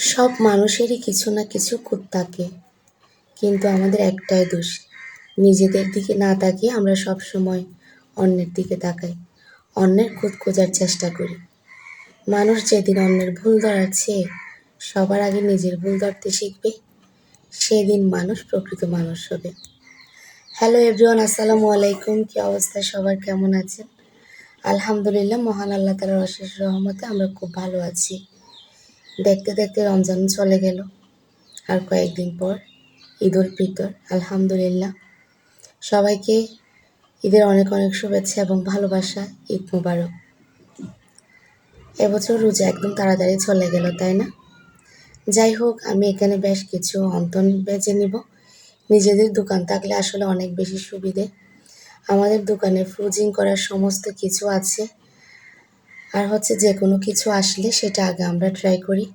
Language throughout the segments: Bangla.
সব মানুষেরই কিছু না কিছু খুঁত থাকে। কিন্তু আমাদের একটাই দোষ, নিজেদের দিকে না তাকিয়ে আমরা সব সময় অন্যের দিকে তাকাই, অন্যের খুঁত খোঁজার চেষ্টা করি। মানুষ যেদিন অন্যের ভুল ধরার চেয়ে সবার আগে নিজের ভুল ধরতে শিখবে, সেদিন মানুষ প্রকৃত মানুষ হবে। হ্যালো এভরিওয়ান, আসসালামু আলাইকুম। কি অবস্থা? সবার কেমন আছেন? আলহামদুলিল্লাহ, মহান আল্লাহ তালার অশেষ রহমতে আমরা খুব ভালো আছি। দেখতে দেখতে রমজান চলে গেল। আর কয়েকদিন পর ঈদ উল ফিতর, আলহামদুলিল্লাহ। সবাইকে ঈদের অনেক অনেক শুভেচ্ছা এবং ভালোবাসা, ঈদ মুবারক। এবছর রোজা একদম তাড়াতাড়ি চলে গেল, তাই না? যাই হোক, আমি এখানে বেশ কিছু অন্তন বেজে নিব। নিজেদের দোকান থাকলে আসলে অনেক বেশি সুবিধে। আমাদের দোকানে ফ্রুজিং করার সমস্ত কিছু আছে। আর হচ্ছে যে কোনো কিছু আসলে সেটা আগে আমরা ট্রাই করি।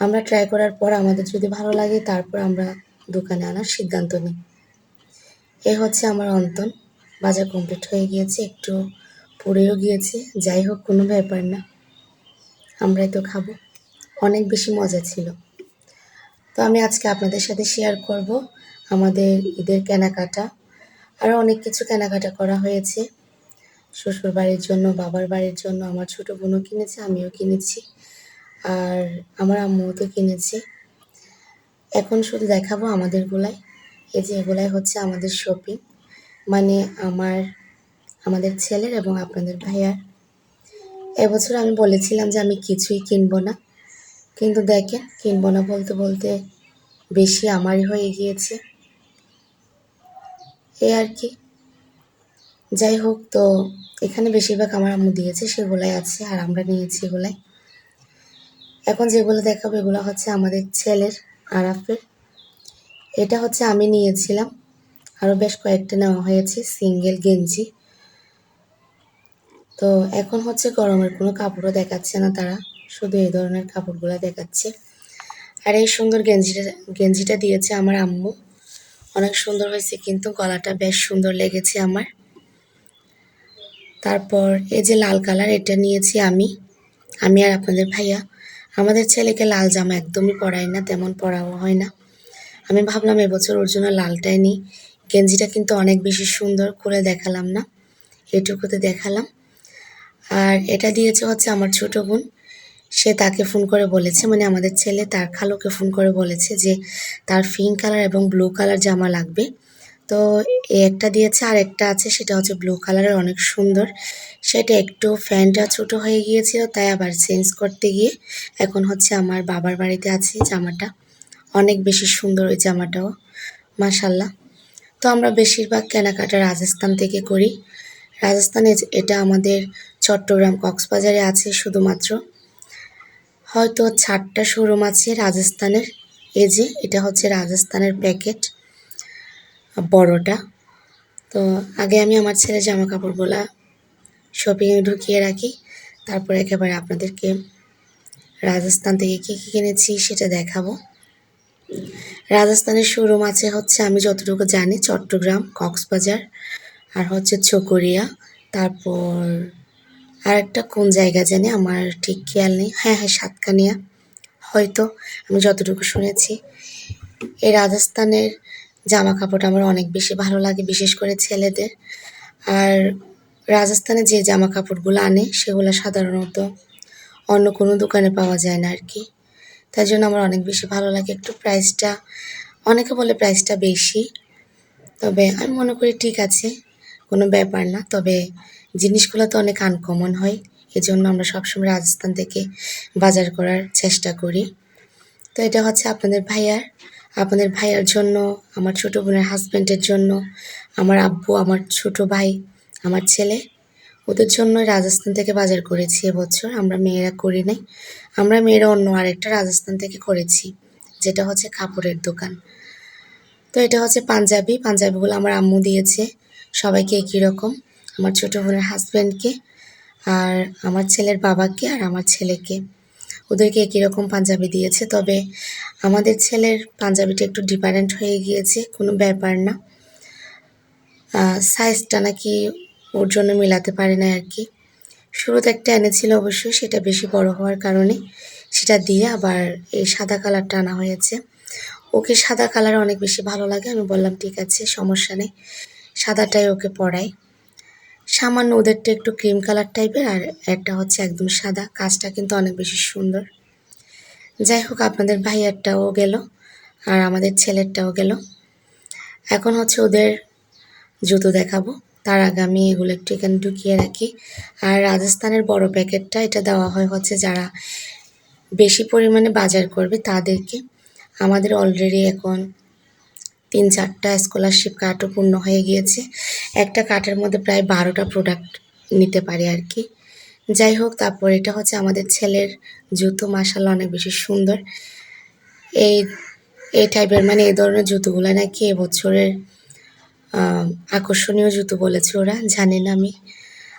আমরা ট্রাই করার পর আমাদের যদি ভালো লাগে তারপর আমরা দোকানে আনার সিদ্ধান্ত নিই। এ হচ্ছে আমার অন্তন। বাজার কমপ্লিট হয়ে গিয়েছে, একটু পড়েও গিয়েছে, যাই হোক, কোনো ব্যাপার না। আমরাই তো খাব। অনেক বেশি মজা ছিল। তো আমি আজকে আপনাদের সাথে শেয়ার করব আমাদের ঈদের কেনাকাটা। আরও অনেক কিছু কেনাকাটা করা হয়েছে। শ্বশুর বাড়ির জন্য, বাবার বাড়ির জন্য আমার ছোটো বোনও কিনেছে, আমিও কিনেছি। আর আমার আম্মুও তো কিনেছে। এখন শুধু দেখাবো আমাদের গোলায়। এই যে এগুলাই হচ্ছে আমাদের শপিং। মানে আমার, আমাদের ছেলের এবং আপনাদের ভাইয়ার। এবছর আমি বলেছিলাম যে আমি কিছুই কিনবো না। কিন্তু দেখেন, কিনবো না বলতে বলতে বেশি আমারই হয়ে গিয়েছে। এই আর কি। যাই হোক, তো এখানে বেশিরভাগ আমার আম্মু দিয়েছে, সেগুলাই আছে আর আমরা নিয়েছি এগুলাই। এখন যেগুলো দেখাবো, এগুলো হচ্ছে আমাদের ছেলের আরাফের। এটা হচ্ছে আমি নিয়েছিলাম। আরও বেশ কয়েকটা নেওয়া হয়েছে, সিঙ্গেল গেঞ্জি। তো এখন হচ্ছে গরমের কোনো কাপড়ও দেখাচ্ছে না তারা, শুধু এই ধরনের কাপড়গুলো দেখাচ্ছে। আর এই সুন্দর গেঞ্জিটা গেঞ্জিটা দিয়েছে আমার আম্মু। অনেক সুন্দর হয়েছে, কিন্তু গলাটা বেশ সুন্দর লেগেছে আমার। তারপর এই যে লাল কালার এটা নিয়েছি আমি। আমি আর আপনাদের ভাইয়া। আমাদের ছেলেকে লাল জামা একদমই পরাই না, তেমন পরাও হয় না। আমি ভাবলাম এবছর ওর জন্য লালটাই নিই। গেঞ্জিটা কিন্তু অনেক বেশি সুন্দর করে দেখালাম না, এটুকুতে দেখালাম। আর এটা দিয়েছে হচ্ছে আমার ছোট বোন। সে তাকে ফোন করে বলেছে মানে আমাদের ছেলে তার খালোকে ফোন করে বলেছে যে তার পিঙ্ক কালার এবং ব্লু কালার জামা লাগবে। তো একটা দিয়েছে, আর একটা আছে, সেটা হচ্ছে ব্লু কালারের অনেক সুন্দর। সেটা একটু ফ্যানটা ছোট হয়ে গিয়েছিল, তাই আবার চেঞ্জ করতে গিয়ে এখন হচ্ছে আমার বাবার বাড়িতে আছে জামাটা। অনেক বেশি সুন্দর ওই জামাটাও মাসাল্লাহ তো আমরা বেশিরভাগ কেনাকাটা রাজস্থান থেকে করি। রাজস্থানে এটা আমাদের চট্টগ্রাম কক্সবাজারে আছে শুধুমাত্র। হয়তো ছাড়টা শোরুম আছে রাজস্থানের, এই যে, এটা হচ্ছে রাজস্থানের প্যাকেট। বড়টা। তো আগে আমি আমার ছেলে জামা কাপড়গুলা শপিংয়ে ঢুকিয়ে রাখি। তারপর একেবারে আপনাদেরকে রাজস্থান থেকে কী কী কিনেছি সেটা দেখাবো। রাজস্থানের শোরুম আছে হচ্ছে আমি যতটুকু জানি চট্টগ্রাম, কক্সবাজার আর হচ্ছে চকরিয়া তারপর আর একটা কোন জায়গা জানি আমার ঠিক খেয়াল নেই। হ্যাঁ হ্যাঁ সাতকানিয়া। হয়তো আমি যতটুকু শুনেছি। এই রাজস্থানের জামা কাপড় আমার অনেক বেশি ভালো লাগে, বিশেষ করে ছেলেদের। আর রাজস্থানে যে জামা কাপড়গুলো আনে, সেগুলো সাধারণত অন্য কোনো দোকানে পাওয়া যায় না আর কি। তাই জন্য আমার অনেক বেশি ভালো লাগে। একটু প্রাইসটা অনেকে বলে প্রাইসটা বেশি। তবে আমি মনে করি ঠিক আছে, কোনো ব্যাপার না। তবে জিনিসগুলো তো অনেক আনকমন হয়। এজন্য আমরা সবসময় রাজস্থান থেকে বাজার করার চেষ্টা করি। তো এটা হচ্ছে আপনাদের ভাইয়ার আপনাদের ভাইয়ার জন্য, আমার ছোটো বোনের হাজব্যান্ডের জন্য, আমার আব্বু, আমার ছোট ভাই, আমার ছেলে, ওদের জন্য রাজস্থান থেকে বাজার করেছি এবছর, আমরা মেয়েরা করি নাই। আমরা মেয়েরা অন্য আরেকটা রাজস্থান থেকে করেছি, যেটা হচ্ছে কাপড়ের দোকান। তো এটা হচ্ছে পাঞ্জাবি পাঞ্জাবিগুলো আমার আম্মু দিয়েছে, সবাইকে একই রকম, আমার ছোটো বোনের হাজব্যান্ডকে আর আমার ছেলের বাবাকে, আর আমার ছেলেকে। ওদেরকে একই রকম পাঞ্জাবি দিয়েছে, তবে আমাদের ছেলের পাঞ্জাবিটা একটু ডিফারেন্ট হয়ে গিয়েছে, কোনো ব্যাপার না। সাইজটা নাকি ওর জন্য মেলাতে পারে না আর কি। শুরুতে একটা এনেছিল অবশ্যই সেটা বেশি বড় হওয়ার কারণে সেটা দিয়ে আবার এই সাদা কালারটা আনা হয়েছে। ওকে সাদা কালার অনেক বেশি ভালো লাগে, আমি বললাম, ঠিক আছে, সমস্যা নেই। সাদাটাই ওকে পরাই সামান্য ওদেরটা একটু ক্রিম কালার টাইপের আর একটা হচ্ছে একদম সাদা। কাজটা কিন্তু অনেক বেশি সুন্দর। যাই হোক, আপনাদের ভাইয়ারটাও গেল আর আমাদের ছেলেরটাও গেল। এখন হচ্ছে ওদের জুতো দেখাবো। তার আগে আমি এগুলো একটু এখানে ঢুকিয়ে রাখি। আর রাজস্থানের বড় প্যাকেটটা এটা দেওয়া হয় হচ্ছে যারা বেশি পরিমাণে বাজার করবে তাদেরকে। আমাদের অলরেডি এখন তিন চারটা স্কলারশিপ কার্ডও পূর্ণ হয়ে গিয়েছে। একটা কার্ডের মধ্যে প্রায় বারোটা প্রোডাক্ট নিতে পারি আর কি। যাই হোক, তারপর এটা হচ্ছে আমাদের ছেলের জুতো মাসাল অনেক বেশি সুন্দর। এই এই টাইপের মানে এই ধরনের জুতোগুলো নাকি এবছরের আকর্ষণীয় জুতো বলেছে ওরা, জানি না আমি।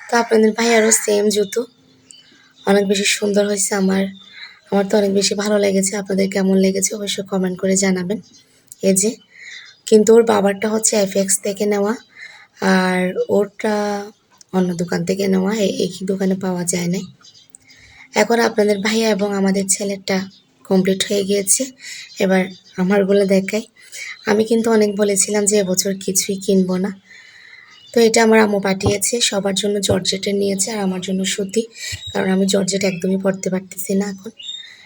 তো আপনাদের ভাই আরও সেম জুতো। অনেক বেশি সুন্দর হয়েছে আমার। আমার তো অনেক বেশি ভালো লেগেছে। আপনাদের কেমন লেগেছে অবশ্যই কমেন্ট করে জানাবেন। এই যে কিন্তু ওর বাবারটা হচ্ছে এফএক্স থেকে নেওয়া। আর ওরটা অন্য দোকান থেকে নেওয়া। একই দোকানে পাওয়া যায় না এখন আপনাদের ভাইয়া এবং আমাদের ছেলেরটা কমপ্লিট হয়ে গিয়েছে। এবার আমারগুলো দেখাই। আমি কিন্তু অনেক বলেছিলাম যে এবছর কিছুই কিনবো না। তো এটা আমার আম্মু পাঠিয়েছে। সবার জন্য জর্জেটের নিয়েছে আর আমার জন্য সুতি। কারণ আমি জর্জেট একদমই পরতে পারতেছি না এখন।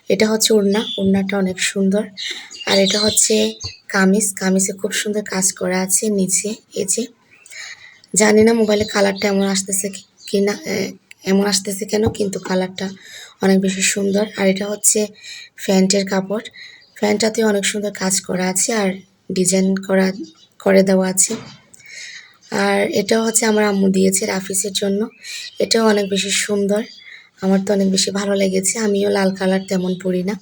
এটা হচ্ছে ওড়না, ওড়নাটা অনেক সুন্দর। আর এটা হচ্ছে কামিজ, কামিজে খুব সুন্দর কাজ করা আছে নিচে, এই যে। জানি না মোবাইলে কালারটা এমন আসতেছে কি- না এমন আসতেছে কেন, কিন্তু কালারটা অনেক বেশি সুন্দর। আর এটা হচ্ছে প্যান্টের কাপড়। প্যান্টটাতে অনেক সুন্দর কাজ করা আছে আর ডিজাইন করা, করে দেওয়া আছে। আর এটাও হচ্ছে আমার আম্মু দিয়েছে রাফিসের জন্য। এটাও অনেক বেশি সুন্দর। আমার তো অনেক বেশি ভালো লেগেছে, আমিও লাল কালার তেমন পরি না।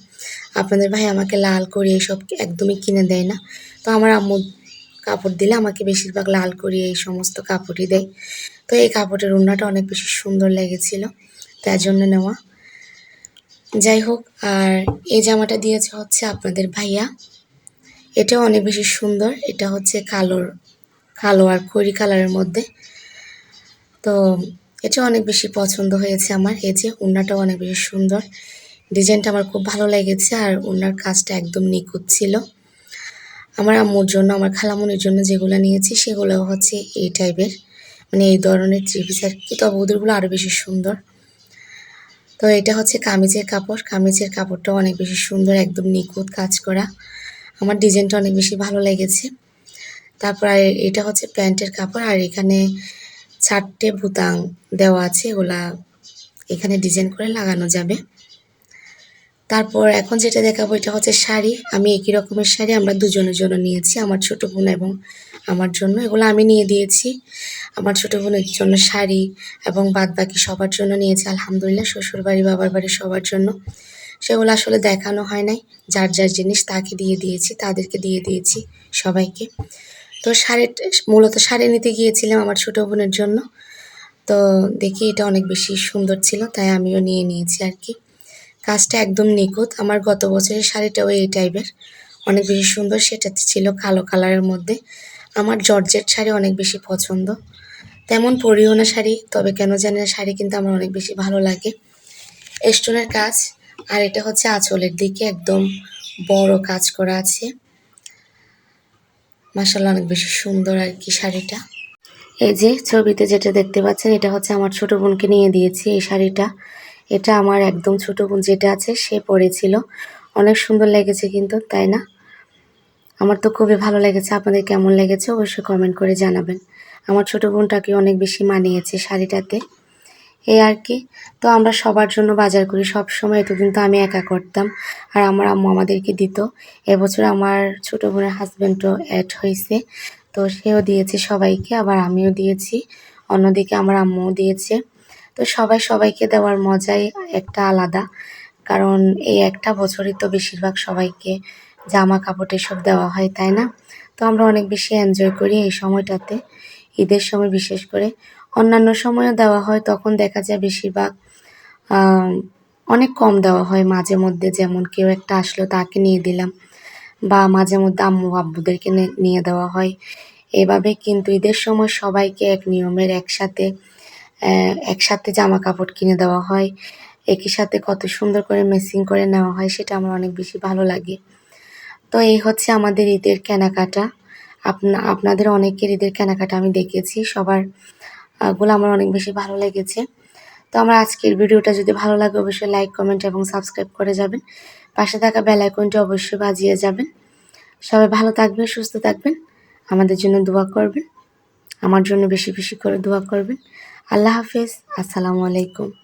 আপনাদের ভাই আমাকে লাল করে এসব একদমই কিনে দেয় না। তো আমার আম্মু কাপড় দিলে আমাকে বেশিরভাগ লাল করে, এই সমস্ত কাপড়ই দেয়। তো এই কাপড়ের ওড়নাটা অনেক বেশি সুন্দর লেগেছিল, তার জন্য নেওয়া। যাই হোক, আর এই জামাটা দিয়েছে হচ্ছে আপনাদের ভাইয়া। এটাও অনেক বেশি সুন্দর, এটা হচ্ছে কালোর, কালো আর খড়ি কালারের মধ্যে। তো এটা অনেক বেশি পছন্দ হয়েছে আমার। এই যে ওড়নাটাও অনেক বেশি সুন্দর। ডিজাইনটা আমার খুব ভালো লেগেছে আর ওড়নার কাজটা একদম নিখুঁত ছিল। আমার আম্মুর জন্য, আমার খালামুনির জন্য যেগুলো নিয়েছি সেগুলো হচ্ছে এই টাইপের মানে এই ধরনের থ্রিপিস আর কি। তবে ওদেরগুলো আরও বেশি সুন্দর। তো এটা হচ্ছে কামিজের কাপড়। কামিজের কাপড়টাও অনেক বেশি সুন্দর, একদম নিখুঁত কাজ করা। আমার ডিজাইনটা অনেক বেশি ভালো লেগেছে। তারপর এটা হচ্ছে প্যান্টের কাপড়। আর এখানে চারটে বুতাং দেওয়া আছে, এগুলা এখানে ডিজাইন করে লাগানো যাবে। তারপর এখন যেটা দেখাবো, এটা হচ্ছে শাড়ি। আমি একই রকমের শাড়ি, আমরা দুজনের জন্য নিয়েছি, আমার ছোট বোন এবং আমার জন্য। এগুলো আমি নিয়ে দিয়েছি। আমার ছোট বোনের জন্য শাড়ি এবং বাদ বাকি সবার জন্য নিয়েছি, আলহামদুলিল্লাহ। শ্বশুর বাড়ি বাবার বাড়ি সবার জন্য। সেগুলো আসলে দেখানো হয় নাই। যার যার জিনিস তাকে দিয়ে দিয়েছি, তাদেরকে দিয়ে দিয়েছি সবাইকে। তো শাড়ি মূলত শাড়ি নিতে গিয়েছিলাম আমার ছোট বোনের জন্য। তো দেখি এটা অনেক বেশি সুন্দর ছিল, তাই আমিও নিয়ে নিয়েছি আর কি কাজটা একদম নিখুঁত। আমার গত বছরের শাড়িটাও এই টাইপের। অনেক বেশি সুন্দর, সেটা ছিল কালো কালারের মধ্যে। আমার জর্জেট শাড়ি অনেক বেশি পছন্দ। তেমন পরিও না শাড়ি, তবে কেন জানি না, শাড়ি কিন্তু আমার অনেক বেশি ভালো লাগে। স্টোনের কাজ, আর এটা হচ্ছে আঁচলের দিকে একদম বড় কাজ করা আছে। মাসাল্লাহ অনেক বেশি সুন্দর আর কি শাড়িটা। এই যে ছবিতে যেটা দেখতে পাচ্ছেন, এটা হচ্ছে আমার ছোট বোনকে নিয়ে দিয়েছি এই শাড়িটা। এটা আমার একদম ছোট বোন যেটা আছে, সে পরেছিল। অনেক সুন্দর লেগেছে কিন্তু, তাই না? আমার তো খুবই ভালো লেগেছে, আপনাদের কেমন লেগেছে অবশ্যই কমেন্ট করে জানাবেন। আমার ছোট বোনটাকে অনেক বেশি মানিয়েছে শাড়িটাতে। এই আর কি। তো আমরা সবার জন্য বাজার করি। সব সময় তো আমি একা করতাম। আর আমার আম্মু আমাদেরকে দিত। এবছর আমার ছোট বোনের হাজব্যান্ডও অ্যাড হয়েছে তো সেও দিয়েছে সবাইকে। আবার আমিও দিয়েছি। অন্যদিকে আমার আম্মুও দিয়েছে। তো সবাই সবাইকে দেওয়ার মজাই একটা আলাদা। কারণ এই একটা বছরই তো বেশিরভাগ সবাইকে জামা কাপড় এসব দেওয়া হয়, তাই না? তো আমরা অনেক বেশি এনজয় করি এই সময়টাতে। ঈদের সময় বিশেষ করে। অন্যান্য সময়ও দেওয়া হয়, তখন দেখা যায় বেশিরভাগ অনেক কম দেওয়া হয় মাঝে মধ্যে। যেমন কেউ একটা আসলো, তাকে নিয়ে দিলাম বা মাঝে মধ্যে আম্মু আব্বুদেরকে নিয়ে দেওয়া হয়। এভাবে কিন্তু ঈদের সময় সবাইকে এক নিয়মের একসাথে একসাথে জামা কাপড় কিনে দেওয়া হয়। একই সাথে কত সুন্দর করে মেসিং করে নেওয়া হয়, সেটা আমার অনেক বেশি ভালো লাগে। তো এই হচ্ছে আমাদের ঈদের কেনাকাটা। আপনা, আপনাদের অনেকের ঈদের কেনাকাটা আমি দেখেছি, সবার গুলো আমার অনেক বেশি ভালো লেগেছে। তো আমার আজকের ভিডিওটা যদি ভালো লাগে, অবশ্যই লাইক কমেন্ট এবং সাবস্ক্রাইব করে যাবেন। পাশে থাকা বেল আইকনটি অবশ্যই বাজিয়ে যাবেন। সবাই ভালো থাকবেন, সুস্থ থাকবেন। আমাদের জন্য দোয়া করবেন। আমার জন্য বেশি বেশি করে দোয়া করবেন। আল্লাহ হাফেজ। আসসালামু আলাইকুম।